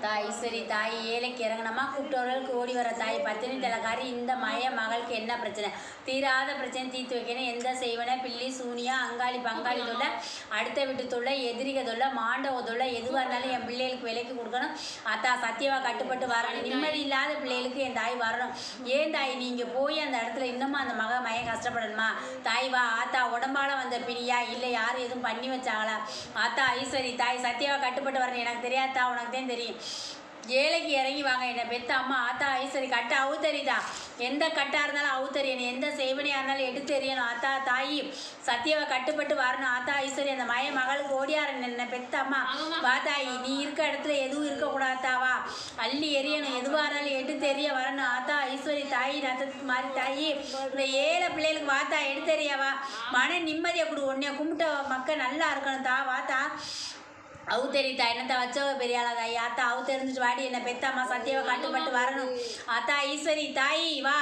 அத்தா ஈஸ்வரி தாய் ஏழைக்கு இறங்கினமா கூப்பிட்டவர்களுக்கு ஓடி வர தாய் பத்தினி தலைக்காரி இந்த மய மகளுக்கு என்ன பிரச்சனை? தீராத பிரச்சனை தீர்த்து வைக்கணும். எந்த செய்வன? பில்லி சூனியா அங்காளி பங்காளி தொல்லை அடுத்த வீட்டு தொல்லை எதிரிக தொல்லை மாண்டவ தொல்லை எதுவாக இருந்தாலும் என் பிள்ளைகளுக்கு விலைக்கு கொடுக்கணும். அத்தா சத்தியவா கட்டுப்பட்டு வரணும். நிம்மதி இல்லாத பிள்ளைகளுக்கு என் தாய் வரணும். ஏன் தாய் நீங்கள் போய் அந்த இடத்துல இன்னமும் அந்த மக மயம் கஷ்டப்படணுமா? தாய் வா ஆத்தா உடம்பால வந்த பிரியா இல்லை யாரும் எதுவும் பண்ணி வச்சாங்களா? ஆத்தா ஈஸ்வரி தாய் சத்தியவா கட்டுப்பட்டு வரணும். எனக்கு தெரியாதா? உனக்கு தான் தெரியும். ஏழைக்கு இறங்கி வாங்க. என்னை பெத்த அம்மா ஆத்தா ஐஸ்வரி கட்ட அவுத்தறிதா எந்த கட்டாக இருந்தாலும் அவுத்தறியணும் எந்த செய்வனையாக இருந்தாலும் எடுத்து எறியணும் ஆத்தா தாயி சத்தியவை கட்டுப்பட்டு வரணும். ஆத்தா ஐஸ்வரி அந்த மய மகளுக்கு ஓடியாரன் என்ன பெத்த அம்மா வா தாயி. நீ இருக்க இடத்துல எதுவும் இருக்கக்கூடாதாவா அள்ளி எறியணும். எதுவாக இருந்தாலும் எடுத்து எறிய வரணும். ஆத்தா ஐஸ்வரி தாயி ரத்தத்துக்கு மாறி தாயி. இந்த ஏழை பிள்ளைகளுக்கு வாத்தா எடுத்து எறியவா மன நிம்மதியை கொடு. உன்னைய கும்பிட்ட மக்கள் நல்லா இருக்கணும் தா வாத்தா அவு தெரியுதா? என்னத்த வச்சவ பெரிய ஆளா தாய் ஆத்தா அவு தெரிஞ்சுட்டு வாடி. என்ன பெத்தாம்மா சத்தியவ கட்டுப்பட்டு வரணும். ஆத்தா ஈஸ்வரி தாயி வா.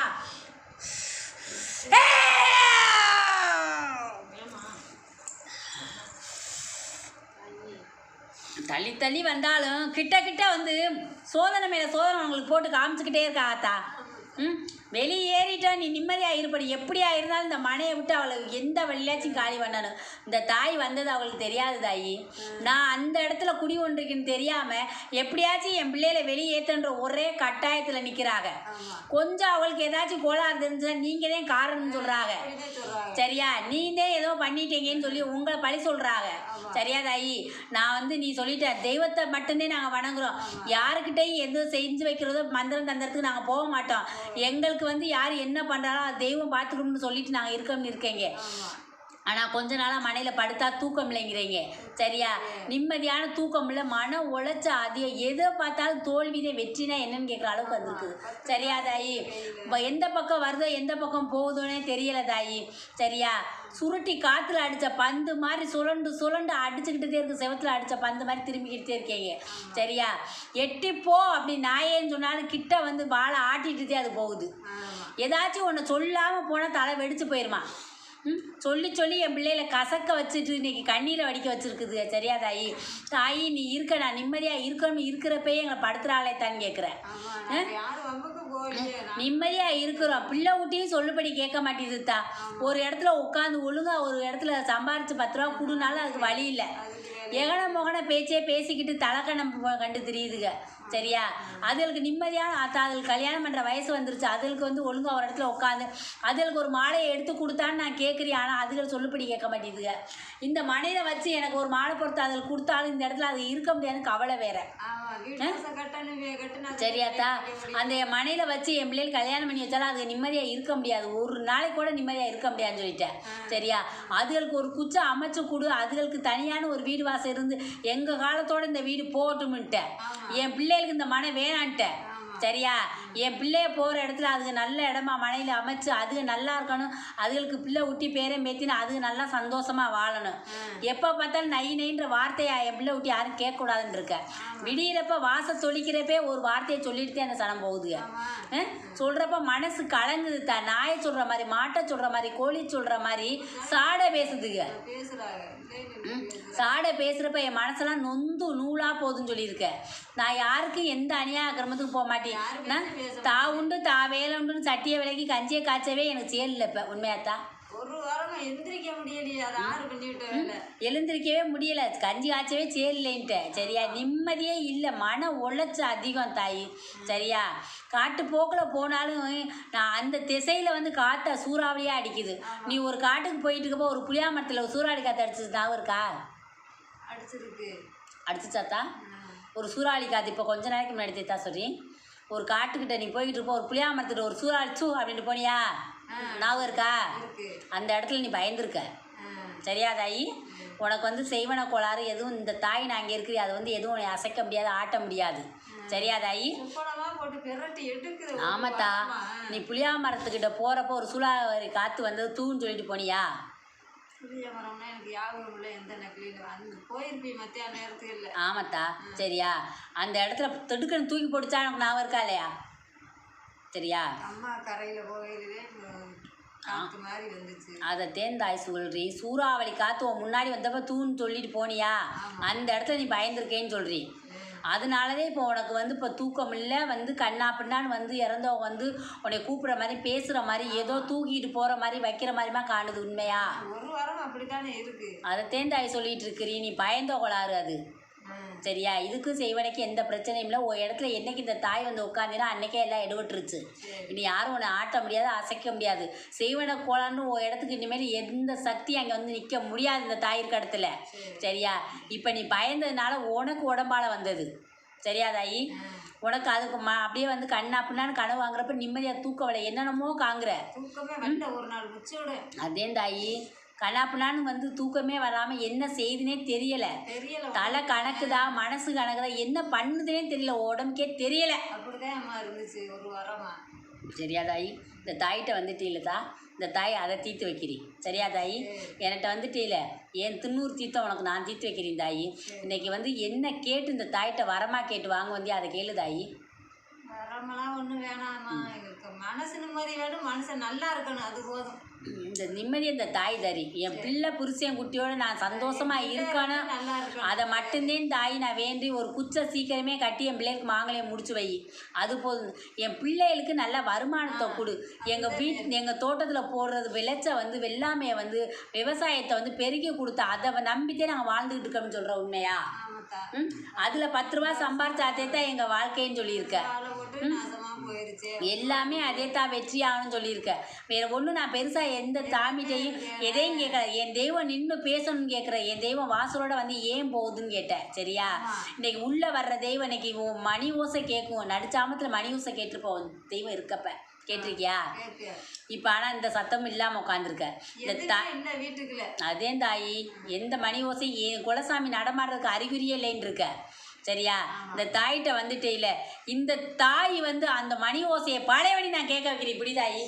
தள்ளி தள்ளி வந்தாலும் கிட்ட கிட்ட வந்து சோதனை மேலே சோதனை உங்களுக்கு போட்டு காமிச்சுக்கிட்டே இருக்கா ஆத்தா. ம் வெளியே ஏறிட்டா நீ நிம்மதியாக இருப்படி எப்படியா இருந்தாலும் இந்த மனையை விட்டு அவளை எந்த வழியாச்சும் காலி பண்ணணும். இந்த தாய் வந்தது அவளுக்கு தெரியாது தாயி. நான் அந்த இடத்துல குடி ஒன்றிருக்குன்னு தெரியாமல் எப்படியாச்சும் என் பிள்ளைகளை வெளியே ஏற்றுன்ற ஒரே கட்டாயத்தில் நிற்கிறாங்க கொஞ்சம் அவளுக்கு ஏதாச்சும் கோளாறு தெரிஞ்சா நீங்கள் தான் காரணம்னு சொல்கிறாங்க சரியா? நீந்தே ஏதோ பண்ணிட்டீங்கன்னு சொல்லி உங்களை பழி சொல்கிறாங்க சரியா தாயி? நான் வந்து நீ சொல்லிட்ட தெய்வத்தை மட்டும்தான் நாங்கள் வணங்குறோம். யாருக்கிட்டையும் எதுவும் செஞ்சு வைக்கிறதோ மந்திரம் தந்திரத்துக்கு நாங்கள் போக மாட்டோம். எங்களுக்கு வந்து யார் என்ன பண்ணுறாலும் அது தெய்வம் பார்த்துக்கணும்னு சொல்லிட்டு நாங்கள் இருக்கோம்னு இருக்கேங்க. ஆனால் கொஞ்ச நாளாக மனையில் படுத்தா தூக்கம் இல்லைங்கிறீங்க. சரியா? நிம்மதியான தூக்கம் இல்லை மன உழைச்ச அதிகம் எதை பார்த்தாலும் தோல்விதே வெற்றினா என்னன்னு கேட்குற அளவுக்கு வந்திருக்குது. சரியா தாயி? இப்போ எந்த பக்கம் வருதோ எந்த பக்கம் போகுதோன்னே தெரியல தாயி. சரியா? சுருட்டி காற்றுல அடித்த பந்து மாதிரி சுழண்டு சுழண்டு அடிச்சுக்கிட்டே இருக்கு. செவத்தில் அடித்த பந்து மாதிரி திரும்பிக்கிட்டே இருக்கீங்க. சரியா? எட்டி போ அப்படி நாயேன்னு சொன்னாலும் கிட்ட வந்து வாழை ஆட்டிட்டுதே அது போகுது. ஏதாச்சும் ஒன்று சொல்லாமல் போனால் தலை வெடிச்சு போயிருமா? சொல்லி சொல்லி என் பிள்ளையில கசக்க வச்சுட்டு இன்னைக்கு கண்ணீரை வடிக்க வச்சிருக்குது சரியா தாயி? தாயி நீ இருக்க நான் நிம்மதியாக இருக்கணும் இருக்கிறப்பயே எங்களை படுத்துறாளே தான் கேட்குறேன் நிம்மதியாக இருக்கிறோம். பிள்ளை ஊட்டியும் சொல்லுபடி கேட்க மாட்டேங்குதுத்தா ஒரு இடத்துல உட்காந்து ஒழுங்காக ஒரு இடத்துல சம்பாரிச்சு பத்து ரூபா கொடுனாலும் அதுக்கு வழி இல்லை. எகன மொகன பேச்சே பேசிக்கிட்டு தலைக்கணம் கண்டு தெரியுதுங்க சரியா? அதுகளுக்கு நிம்மதியான அதுகளுக்கு கல்யாணம் பண்ணுற வயசு வந்துருச்சு. அதுகளுக்கு வந்து ஒழுங்கா ஒரு இடத்துல உட்காந்து அதுகளுக்கு ஒரு மாலையை எடுத்து கொடுத்தான்னு நான் கேட்குறேன். ஆனால் அதுகள் சொல்லுபடி கேட்க மாட்டேங்குதுங்க இந்த மனையில வச்சு எனக்கு ஒரு மாலை பொறுத்து அதுகள் கொடுத்தாலும் இந்த இடத்துல அது இருக்க முடியாதுன்னு கவலை வேற. சரியாத்தா? அந்த என் மனையில வச்சு என் பிள்ளைகள் கல்யாணம் பண்ணி வச்சாலும் அது நிம்மதியாக இருக்க முடியாது. ஒரு நாளைக்கு கூட நிம்மதியாக இருக்க முடியாதுன்னு சொல்லிட்டேன். சரியா? அதுகளுக்கு ஒரு குச்சம் அமைச்சு கொடு. அதுகளுக்கு தனியான ஒரு வீடு வாசம் இருந்து எங்கள் காலத்தோட இந்த வீடு போகட்டும்ன்ட்டேன். என் பிள்ளைகளுக்கு இந்த மனை வேணான்ட்டேன். சரியா? என் பிள்ளைய போகிற இடத்துல அதுக்கு நல்ல இடமா மனையில் அமைச்சு அதுக்கு நல்லா இருக்கணும். அதுகளுக்கு பிள்ளை ஊட்டி பேரன் பேத்தின்னு அதுக்கு நல்லா சந்தோஷமாக வாழணும். எப்போ பார்த்தாலும் நை நைன்ற வார்த்தையா என் பிள்ளை ஊட்டி யாரும் கேட்கக்கூடாதுன்னு இருக்க. விடியிறப்ப வாச தொளிக்கிறப்பே ஒரு வார்த்தையை சொல்லிட்டு தான் அந்த சனம் போகுதுங்க. சொல்கிறப்ப மனசு கலங்குது த நாயை சொல்கிற மாதிரி மாட்டை சொல்கிற மாதிரி கோழி சொல்கிற மாதிரி சாடை பேசுதுங்க. சாடை பேசுகிறப்ப என் மனசெல்லாம் நொந்து நூலாக போகுதுன்னு சொல்லியிருக்கேன். நான் யாருக்கும் எந்த அநியாய கிரமத்துக்கும் போக மாட்டேன். நான் தா உண்டு தா வேலை உண்டுன்னு சட்டியை விலக்கி கஞ்சியை காய்ச்சவே எனக்கு செயல் இல்லை இப்போ உண்மையாத்தான் ஒரு வாரமா எந்திரிக்க முடியலையே அது ஆறு எழுந்திருக்கவே முடியல கஞ்சி காய்ச்சவே சேரலைன்ட்டு சரியா? நிம்மதியே இல்லை மன உளைச்ச அதிகம் தாயி. சரியா? காட்டு போக்கில் போனாலும் நான் அந்த திசையில் வந்து காற்றை சூறாவளியாக அடிக்குது. நீ ஒரு காட்டுக்கு போயிட்டு இருக்கப்போ ஒரு புளியா மரத்தில் சூறாவளி காற்று அடிச்சது ஞாபகம் இருக்கா அடிச்சிருக்கு. அடிச்சுச்சாத்தா? ஒரு சூறாவளி காற்று இப்போ கொஞ்ச நாளைக்கு முன்னாடி தேத்தா சொல்லி. ஒரு காட்டுக்கிட்ட நீ போய்கிட்டு இருப்போ ஒரு புளியா மரத்துக்கிட்ட ஒரு சூறாவளி சூ அப்படின்ட்டு போனியா? ஞாபகம் இருக்கா? அந்த இடத்துல நீ பயந்துருக்க. சரியா தாயி உனக்கு வந்து செய்வன கோளாறு எதுவும் இந்த தாய் நான் இங்கே இருக்கிறது அது வந்து எதுவும் உன்னை அசைக்க முடியாது ஆட்ட முடியாது. சரியா தாயி ஆமாத்தா. நீ புளியா மரத்துக்கிட்ட போகிறப்போ ஒரு சூழாவரி காற்று வந்தது தூன்னு சொல்லிட்டு போனியா? புளிய மரம்னா எனக்கு ஞாபகம் இல்லை எந்த நக்கிலையும் அந்த போயிருப்பி மத்தியான நேரத்துக்கு இல்லை. ஆமாத்தா சரியா? அந்த இடத்துல திடுக்குன்னு தூக்கி போட்டுச்சா எனக்கு ஞாபகம் இருக்கா இல்லையா? சரியா? அம்மா கரையில அதை தேந்தாய் சொல்றி சூறாவளி காத்து உன் முன்னாடி வந்தப்ப தூன்னு சொல்லிட்டு போனியா? அந்த இடத்துல நீ பயந்துருக்கேன்னு சொல்றி. அதனாலதே இப்போ உனக்கு வந்து இப்போ தூக்கம் இல்லை வந்து கண்ணா பின்னான்னு வந்து இறந்தவங்க வந்து உன்னை கூப்பிட்ற மாதிரி பேசுகிற மாதிரி ஏதோ தூக்கிட்டு போகிற மாதிரி வைக்கிற மாதிரிமா காணுது உண்மையா ஒரு வாரம் அப்படித்தானே இருக்கு அதை தேந்தாய் சொல்லிட்டு இருக்கிறீ நீ பயந்த கொளாறு அது. சரியா. இதுக்கும் செய்வனைக்கு எந்த பிரச்சனையும் இல்லை. ஒரு இடத்துல என்னைக்கு இந்த தாய் வந்து உட்காந்தினா அன்னைக்கே எல்லாம் எடுபட்டுருச்சு. இனி யாரும் உன்னை ஆட்ட முடியாது அசைக்க முடியாது. செய்வன கோலான்னு ஒரு இடத்துக்கு இனிமேல் எந்த சக்தி அங்கே வந்து நிற்க முடியாது இந்த தாய் இருக்க இடத்துல. சரி. சரியா. இப்போ நீ பயந்ததுனால உனக்கு உடம்பால வந்தது. சரியா தாயி. உனக்கு அதுக்கு ம அப்படியே வந்து கண்ணா பின்னான்னு கனவு வாங்குறப்ப நிம்மதியாக தூக்க வலை. என்னென்னமோ காங்குற. அதே தாயி. கண்ணா பின்னான்னு வந்து தூக்கமே வராமல் என்ன செய்யுதுனே தெரியலை. தெரியல தலை கணக்குதா மனசு கணக்குதா என்ன பண்ணுதுனே தெரியல. உடம்புக்கே தெரியல. அப்படிதான் அம்மா இருந்துச்சு ஒரு வாரமா. சரியா தாயி? இந்த தாயிட்ட வந்துட்டீங்களா இந்த தாய் அதை தீர்த்து வைக்கிறீ. சரியா தாயி? என்கிட்ட வந்துட்டீல என் தின்னூறு தீர்த்தம் உனக்கு நான் தீர்த்து வைக்கிறேன் தாயி. இன்னைக்கு வந்து என்ன கேட்டு இந்த தாயிட்ட வரமா கேட்டு வாங்க வந்தியா அதை கேளு தாயி. வரமெல்லாம் ஒன்றும் வேணாம்மா. மனசு நிம்மதி வேணும் மனுஷன் நல்லா இருக்கணும் அது போதும். இந்த நிம்மதி இந்த தாய் தரி என் பிள்ளை புருஷன் குட்டியோட நான் சந்தோஷமா இருக்கணும். அதை மட்டும்தான் தாய் நான் வேண்டி ஒரு குச்சை சீக்கிரமே கட்டி என் பிள்ளைகளுக்கு மாங்கலையும் முடிச்சு வை. அது போதும். என் பிள்ளைகளுக்கு நல்ல வருமானத்தை கொடு. எங்கள் வீட் எங்கள் தோட்டத்தில் போடுறது விளைச்ச வந்து வெள்ளாமையை வந்து விவசாயத்தை வந்து பெருக்கி கொடுத்து அதை நம்பித்தே நாங்கள் வாழ்ந்துக்கிட்டு இருக்கோம்னு சொல்கிற உண்மையா? அதில் பத்து ரூபா சம்பாரிச்சாத்தே தான் எங்கள் வாழ்க்கைன்னு சொல்லியிருக்க. எல்லாமே அதே தான் வெற்றி ஆகணும்னு சொல்லியிருக்க. வேற ஒன்றும் நான் பெருசாக எந்த தாமிட்டையும் எதையும் கேட்கல. என் தெய்வம் நின்று பேசணும்னு கேட்குறேன் என் தெய்வம் வாசலோட வந்து ஏன் போகுதுன்னு கேட்டேன். சரியா? இன்னைக்கு உள்ளே வர்ற தெய்வம் இன்னைக்கு மணி ஓசை கேட்கும். நடுச்சாமத்தில் மணி ஓசை கேட்டிருப்போம் தெய்வம் இருக்கப்ப. கேட்டிருக்கியா? இப்போ ஆனால் இந்த சத்தமும் இல்லாமல் உட்காந்துருக்க இந்த தா அதே தாயி எந்த மணி ஓசை? என் குலசாமி நடமாடுறதுக்கு அறிகுறியே இல்லைன்னு இருக்க சரியா இந்த தாயிட்ட வந்துட்டே இல்லை இந்த தாய் வந்து அந்த மணி ஓசையை பழையபடி நான் கேட்க வைக்கிறேன். இப்படி தாயி?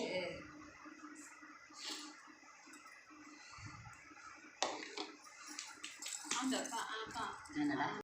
என்னடா?